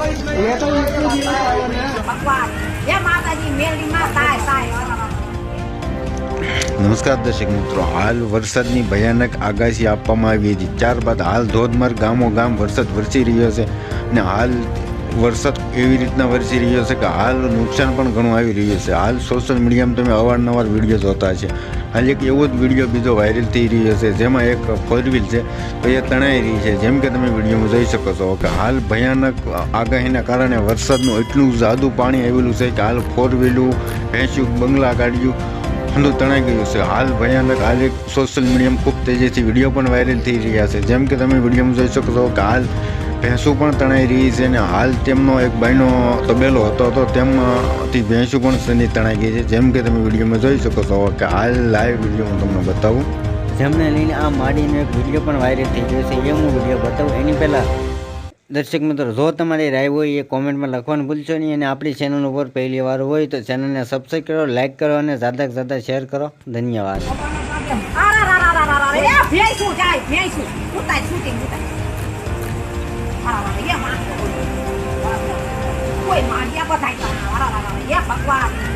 એ નમસ્કાર દર્શક મિત્રો, હાલ વરસાદની ભયાનક આગાહી આપવામાં આવી હતી ત્યારબાદ હાલ ધોધમાર ગામો ગામ વરસાદ વરસી રહ્યો છે અને હાલ વરસાદ એવી રીતના વરસી રહ્યો છે કે હાલ નુકસાન પણ ઘણું આવી રહ્યું છે. હાલ સોશિયલ મીડિયામાં તમે અવારનવાર વીડિયો જોતા છે. હાલ એક એવો જ વીડિયો બીજો વાયરલ થઈ રહ્યો છે, જેમાં એક ફોર વ્હીલ છે, તો એ તણાઈ રહી છે. જેમ કે તમે વિડીયોમાં જોઈ શકો છો કે હાલ ભયાનક આગાહીના કારણે વરસાદનું એટલું જાદુ પાણી આવેલું છે કે હાલ ફોર વ્હીલું ભેંસ્યું બંગલા ગાડીયું ઠંડુ તણાઈ ગયું છે. હાલ ભયાનક એક સોશિયલ મીડિયામાં ખૂબ તેજીથી વીડિયો પણ વાયરલ થઈ રહ્યા છે. જેમ કે તમે વિડીયોમાં જોઈ શકો છો કે હાલ ભેંસું પણ તણાઈ રહી છે અને હાલ તેમનો એક ભાઈનો તબેલો હતો તો તેમાંથી ભેંસું પણ સની તણાઈ ગઈ છે. જેમ કે તમે વિડીયોમાં જોઈ શકો છો કે હાલ લાઈવ વીડિયો હું તમને બતાવું. જેમને લઈને આ માડીનો એક વીડિયો પણ વાયરલ થઈ ગયો છે એ હું વીડિયો બતાવું. એની પહેલાં દર્શક મિત્રો જો તમારી રાય હોય એ કોમેન્ટમાં લખવાનું ભૂલશો નહીં અને આપણી ચેનલ ઉપર પહેલી વાર હોય તો ચેનલને સબસ્ક્રાઈબ કરો લાઇક કરો અને જ્યાદા જ્યાદા શેર કરો. ધન્યવાદ. બધાય એ ભગવાન એ